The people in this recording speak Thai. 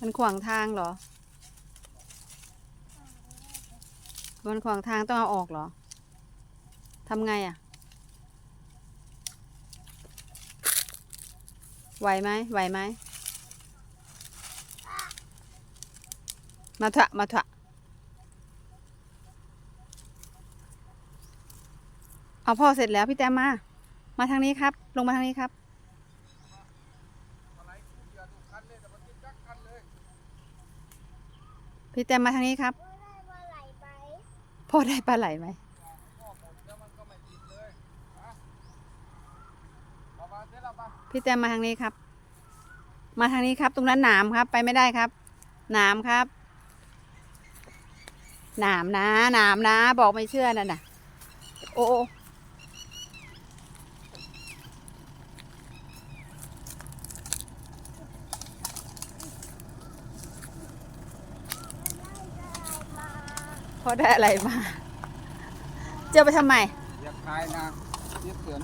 มันขวางทางเหรอ มันขวางทางต้องเอาออกเหรอ ทำไงอะ่ะ ไหวไหมไหวไหม มาเถะมาเถะเอาพ่อเสร็จแล้วพี่แต้มมา มาทางนี้ครับ ลงมาทางนี้ครับ อะไรคู่เดียวทุกคันเลยแต่มันติดจักคันเลย พี่แต้มมาทางนี้ครับ พ่อได้ปลาไหลไหมพ่อหมดแล้วมันก็ไม่ติดเลยฮะประมาณนี้ละปะพี่แต้มมาทางนี้ครับ มาทางนี้ครับ ตรงนั้นหนามครับ ไปไม่ได้ครับ หนามครับ หนามนะ หนามนะ บอกไม่เชื่อนั่นน่ะ โอ้ พอได้อะไรมา เจอไปทำไมอยากทายนะเรียเสือน